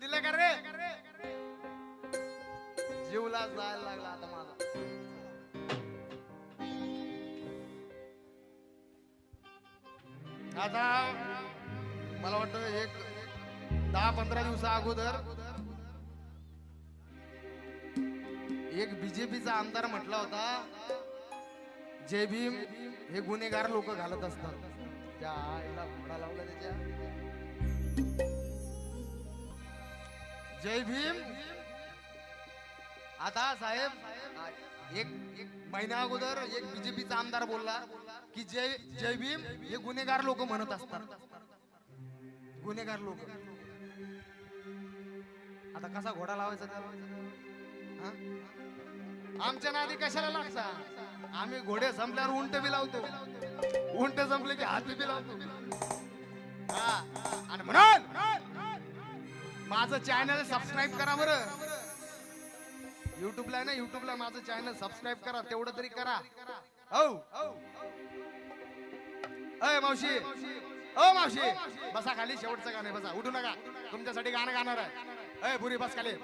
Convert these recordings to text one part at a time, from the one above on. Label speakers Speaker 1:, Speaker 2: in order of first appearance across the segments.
Speaker 1: दिलं का रे? जीवला जायला लागला आता माझा. आता मला वाटतं एक दहा पंधरा दिवसा अगोदर एक बीजेपीचा आमदार म्हटला होता जय भीम हे गुन्हेगार लोक घालत असतात. त्या आईला घोडा लावला त्याच्या. जय भीम. आता साहेब एक एक महिन्या अगोदर एक बीजेपीचा आमदार बोलला की जय जय भीम हे गुन्हेगार लोक म्हणत असतात. गुन्हेगार लोक. आता कसा घोडा लावायचा त्याला? आमच्या नादी कशाला लागता? आम्ही घोडे संपल्यावर उंट बी लावतो. उंट संपले की हात बी लावतो. हा. आणि म्हणून माझं चॅनल सबस्क्राईब करा बरं. युट्यूबला ना युट्यूबला माझं चॅनल सबस्क्राईब करा तेवढं तरी करा. हो अय मावशी. ओ मावशी. बसा खाली शेवटचं गाणं बसा. उठू नका. तुमच्यासाठी गाणं गाणार आहे. अय बुरी बस खाली.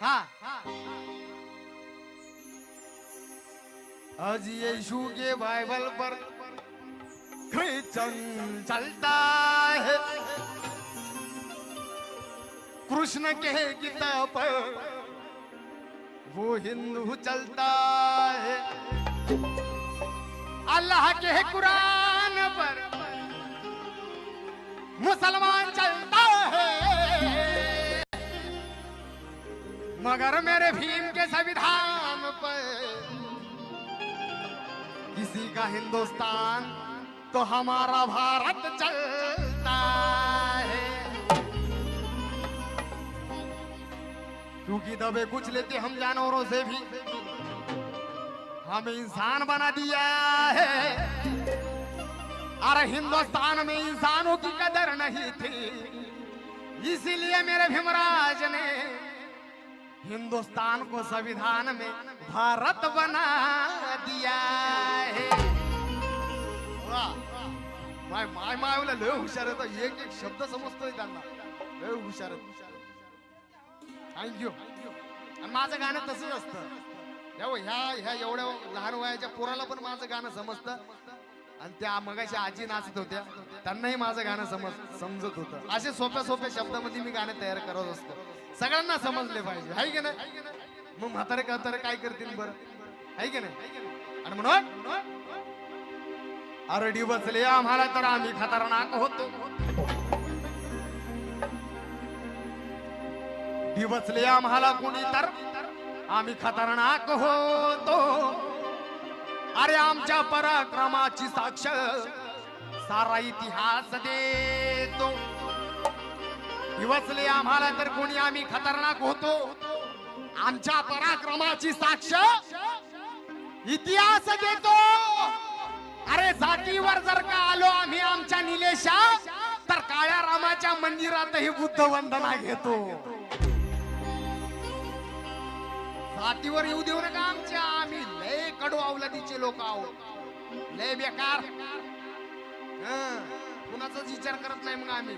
Speaker 1: हा हा. आज यीशु के बाइबल पर क्रिश्चन चलता है। कृष्ण के गीता पर वो हिंदू चलता है। अल्लाह के कुरान पर मुसलमान चलता है। मगर मेरे भीम के संविधान पर का हिंदुस्तान तो हमारा भारत चलता है। क्योंकि दबे कुछ लेते हम जानवरों से भी। हमें इंसान बना दिया है। अरे हिंदुस्तान में इंसानों की कदर नहीं थी। इसीलिए मेरे भीमराज ने हिंदुस्तान को संविधान में भारत बना दिया है। हा. माय माय मायला लय हुशार आहे. एक एक शब्द समजतोय त्यांना. लय हुशार थँक्यू आणि माझं गाणं तसंच असतं. ह्या ह्या एवढ्या लहान वयाच्या पोराला पण माझं गाणं समजतं. आणि त्या मगाशी आजी नाचत होत्या. त्यांनाही माझं गाणं समज समजत होतं. असे सोप्या सोप्या शब्दामध्ये मी गाणे तयार करत असतो. सगळ्यांना समजले पाहिजे. हाय की नाही? मग म्हातारे कातारे काय करतील बरं? हाय की नाही? आणि म्हणून? आरडी बसले आम्हाला तर आम्ही खतरनाक होतो. दिवसले आम्हाला कुणी तर आम्ही खतरनाक होतो. अरे आमच्या पराक्रमाची साक्ष सारा इतिहास देतो. दिवसले आम्हाला तर कोणी आम्ही खतरनाक होतो. आमच्या पराक्रमाची साक्ष इतिहास देतो. अरे जातीवर जर का आलो आम्ही आमच्या निलेशा तर काळ्या रामाच्या मंदिरातही बुद्ध वंदना घेतो. जातीवर येऊ देऊ नका आमच्या आम्ही लय कडू अवलदीचे लोक आहोत. लय बेकार. कुणाचाच विचार करत नाही मग आम्ही.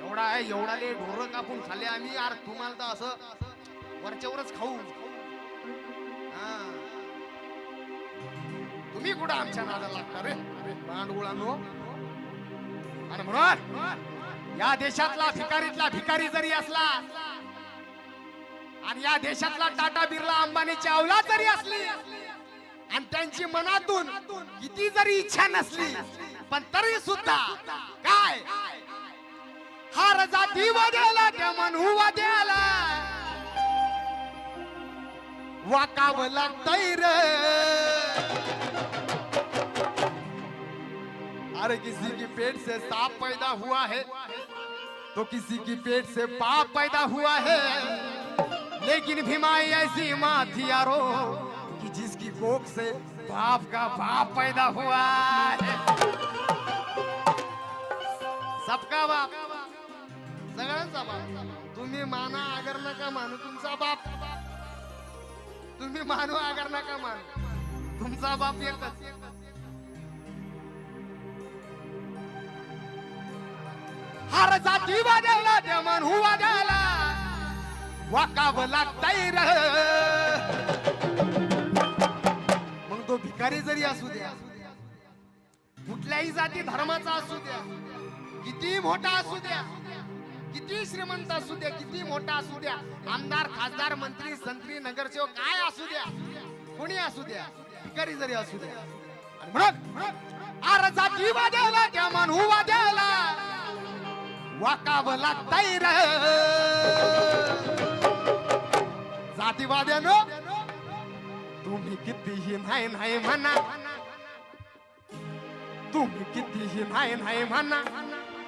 Speaker 1: एवढा आहे एवढा लय ढोरं कापून खाल्ले आम्ही. यार तुम्हाला तर असं वरच्यावरच खाऊ. तुम्ही कुठं आमच्या नादाला लागता रे? भांडुळानो आणि म्हणून या देशातला भिकारीतला भिकारी जरी असला आणि या देशातला टाटा बिर्ला अंबानीची अवला जरी असली आणि त्यांची मनातून किती जरी इच्छा नसली पण तरी सुद्धा काय? हा जाती वदेला त्या मनू वद्याला. वाकावं लागतंय र. अरे किसी की पेट से सांप पैदा हुआ है तो किसी की पेट से पाप पैदा हुआ है। लेकिन भीमाई ऐसी माँ थी यारो कि जिसकी कोख से बाप का बाप पैदा हुआ है। सबका बाप सगळ्यांचा बाप। तुम्ही माना अगर मानू, तुमचा बाप। तुम्ही मानू आगर नका मानू, तुमचा बाप एकच। हार जाती वाजवला त्या मन हुवा वाकावं लागताय र मग तो भिकारी जरी असू द्या कुठल्याही जाती धर्माचा असू द्या किती मोठा असू द्या किती श्रीमंत असू द्या किती मोठा असू द्या आमदार खासदार मंत्री संत्री नगरसेवक काय असू द्या कोणी असू द्या भिकारी जरी असू द्या. म्हणून आर जाती वाद्याला त्या म्हणू हुवा वाकावं लागताय र जातीवाद्यानो तुम्ही कितीही नाही नाही म्हणा. तुम्ही कितीही नाही नाही म्हणा.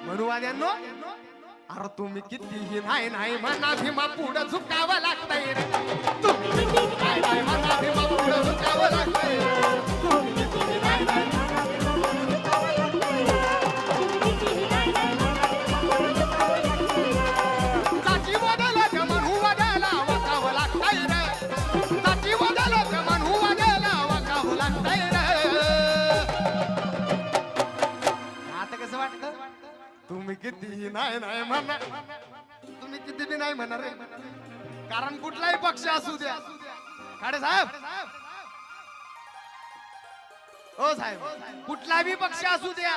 Speaker 1: म्हणूवाद्यानो अरे तुम्ही कितीही नाही नाही म्हणा. भीमा पुढं झुकावं लागतंय. तुम्ही कितीही नाही नाही म्हणा. भीमा पुढं पक्ष असू द्या. खाडे साहेब. हो साहेब. कुठलाही पक्ष असू द्या.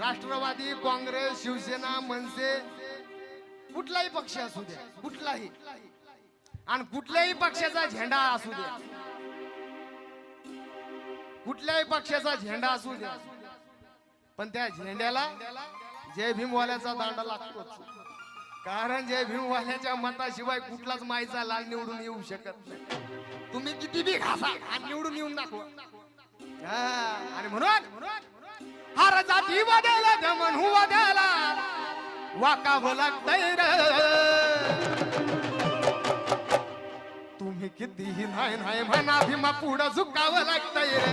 Speaker 1: राष्ट्रवादी काँग्रेस शिवसेना मनसे कुठलाही पक्ष असू द्या. कुठलाही. आणि कुठल्याही पक्षाचा झेंडा असू द्या. कुठल्याही पक्षाचा झेंडा असू द्या. पण त्या झेंड्याला जय भीमवाल्याचा दांडा लागतोच. कारण जय भीमवाल्याच्या मताशिवाय कुठलाच माईचा लाल निवडून येऊ शकत नाही. तुम्ही किती बी घासा आणि निवडून येऊन दाखवा. हा, आणि म्हणून हार जाती वाद्याला दमन हु द्याला. वाकावं लागतंय र. तुम्ही कितीही नाही नाही म्हणा भीमा पुढं झुकावं लागतंय रे.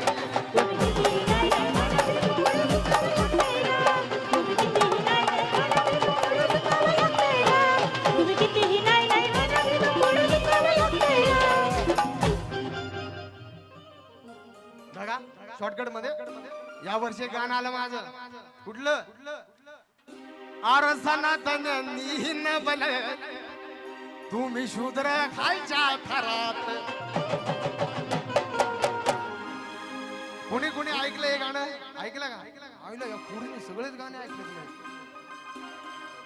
Speaker 1: या वर्षी गाणं आलं माझं. कुठलं? आर सनातन्यांनी न बल तुम्ही शूद्र खालच्या थरात. कोणी कोणी ऐकलं हे गाणं? ऐकलं का? ऐकलं का? कोणी सगळेच गाणे ऐकले तुम्ही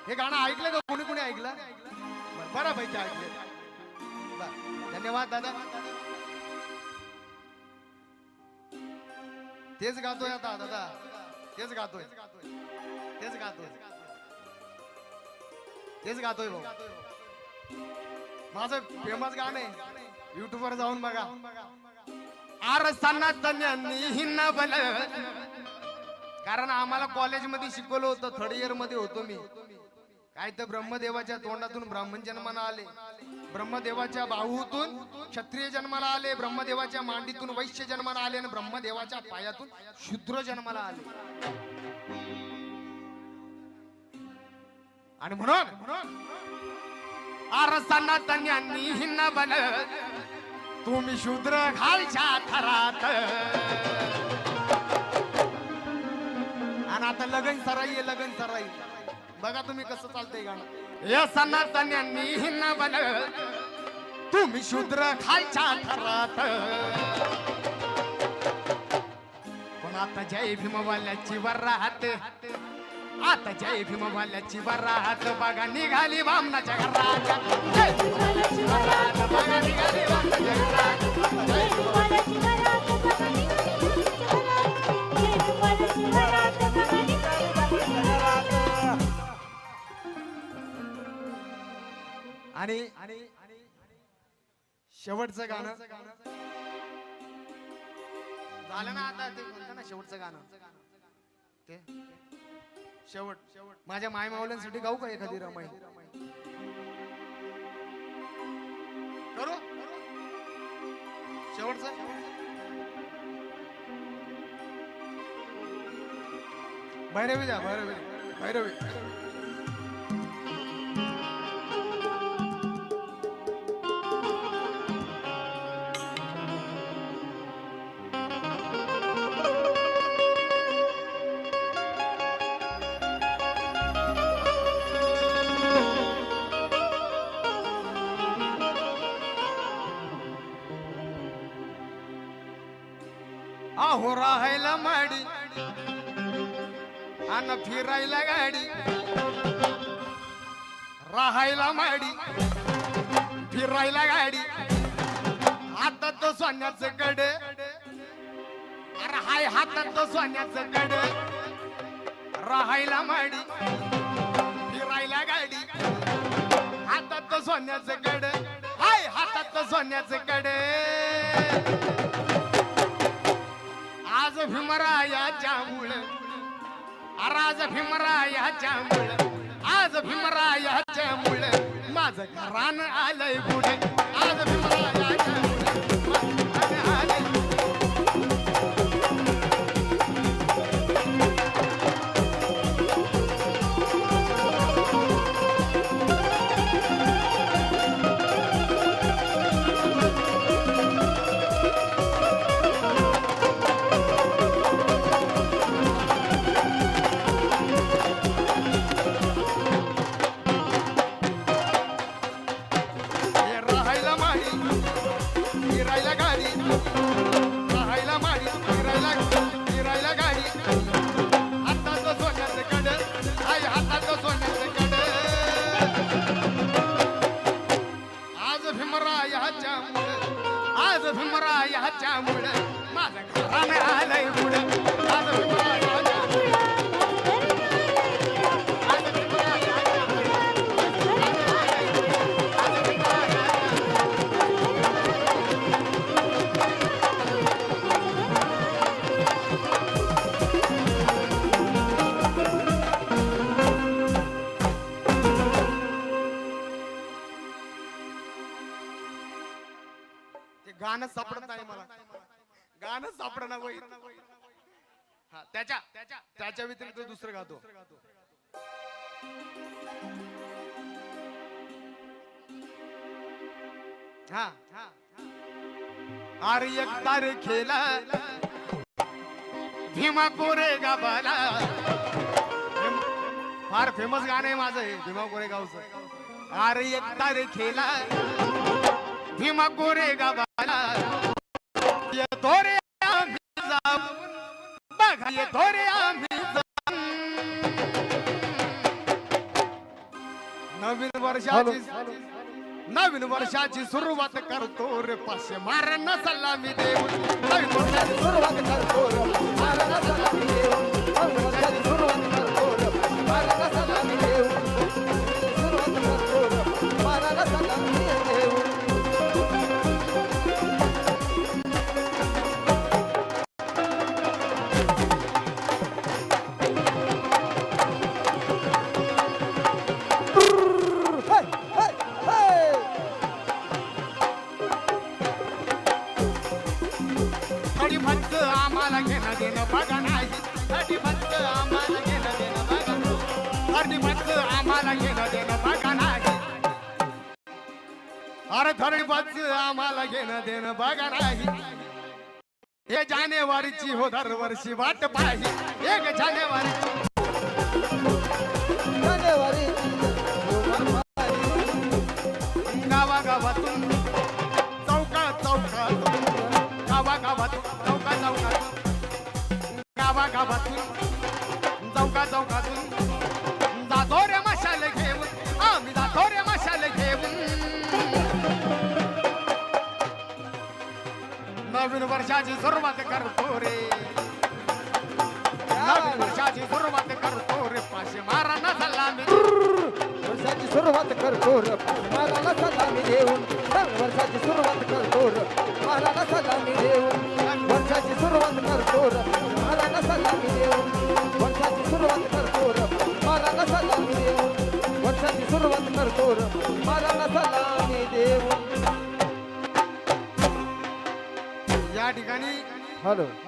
Speaker 1: हे गाणं ऐकलं का? कोणी कोणी ऐकलं? बरं, बऱ्यापैकी ऐकले. धन्यवाद दादा. तेच गातोय आता दादा. तेच गातोय. तेच गातोय. तेच गातोय भाऊ. माझं फेमस गाणं आहे. युट्यूबवर जाऊन बघा. आर सनातन्यांनी नबल कारण आम्हाला कॉलेजमध्ये शिकवलं होतं. थर्ड इयरमध्ये होतो मी. काय तर ब्रह्मदेवाच्या तोंडातून ब्राह्मण जन्माला आले. ब्रह्मदेवाच्या बाहूतून क्षत्रिय जन्माला आले ब्रह्मदेवाच्या मांडीतून वैश्य जन्माला आले आणि ब्रह्मदेवाच्या पायातून शूद्र जन्माला आले. आणि म्हणून आर तन्यांनी हिन्न बल तुम्ही शूद्र घालच्या थरात. आणि आता लगन सराई लगन सराई. बघा तुम्ही कसं चालतंय गाणं. या सनातन्यांनी हिन्न बल तुम्ही शूद्र खालच्या थरात. पण आता जय भीमवाल्याची वर राहत. आता जय भीमवाल्याची वर राहत. बघा निघाली बामनाच्या घरात. जय भीमवाल्याची बघा निघाली बामनाच्या घरात. आणि शेवटचं गाणं. झालं ना आता ते म्हणतं ना शेवटचं गाणं. ते? शेवट. शेवट माझ्या माय मावल्यांसाठी गाऊ का एखादी रमाई? करू? शेवटचं? भैरवी द्या भैरवी. भैरवी. अहो राहायला माडी. आणि फिरायला गाडी. राहायला माडी. फिरायला गाडी. हातात तो सोन्याचं कड अरे हाय हातात तो सोन्याचं कड राहायला माडी. फिरायला गाडी. हातात तो सोन्याचं कड हाय हातात तो सोन्याचं कड आज भीमरायाच्या मुळ. अरे आज भीमरायाच्या मुळ. आज भीमरायाच्या मुळ. माझं घरान आलंय पुढे. आज भीमरायाच्या गाणं सापडणार हा त्याच्या त्याच्या व्यतिरिक्त दुसरं गातो. हा. अरे एक तारखेला भीमा कोरे गावाला फार फेमस गाणं आहे माझं हे भीमा कोरेगावचं अरे एक तारखेला भीमा कोरे गावाला. बघा येतो रे आम्ही नवीन वर्षाची नवीन वर्षाची सुरुवात करतो रे पाचशे मारण सलामी देऊन. नवीन वर्षाची
Speaker 2: सुरुवात करतो रे. मारायला सलामी देऊन. वर्षाची
Speaker 1: फक्त आम्हाला घेणं देणं बघा नाही. हे जानेवारीची हो दरवर्षी वाट पाहिजे एक जानेवारीची
Speaker 2: जानेवारी.
Speaker 1: गावागावातून चौका चौकातून गावागावातून चौका चौकातून गावागावातून चौका चौकातून नवीन वर्षाची सुरुवात करतो रे नवीन वर्षाची सुरुवात करतो रे पाचशे मारा सलामी
Speaker 2: वर्षाची सुरुवात करतो रे माराला सलामी देऊन वर्षाची Hello。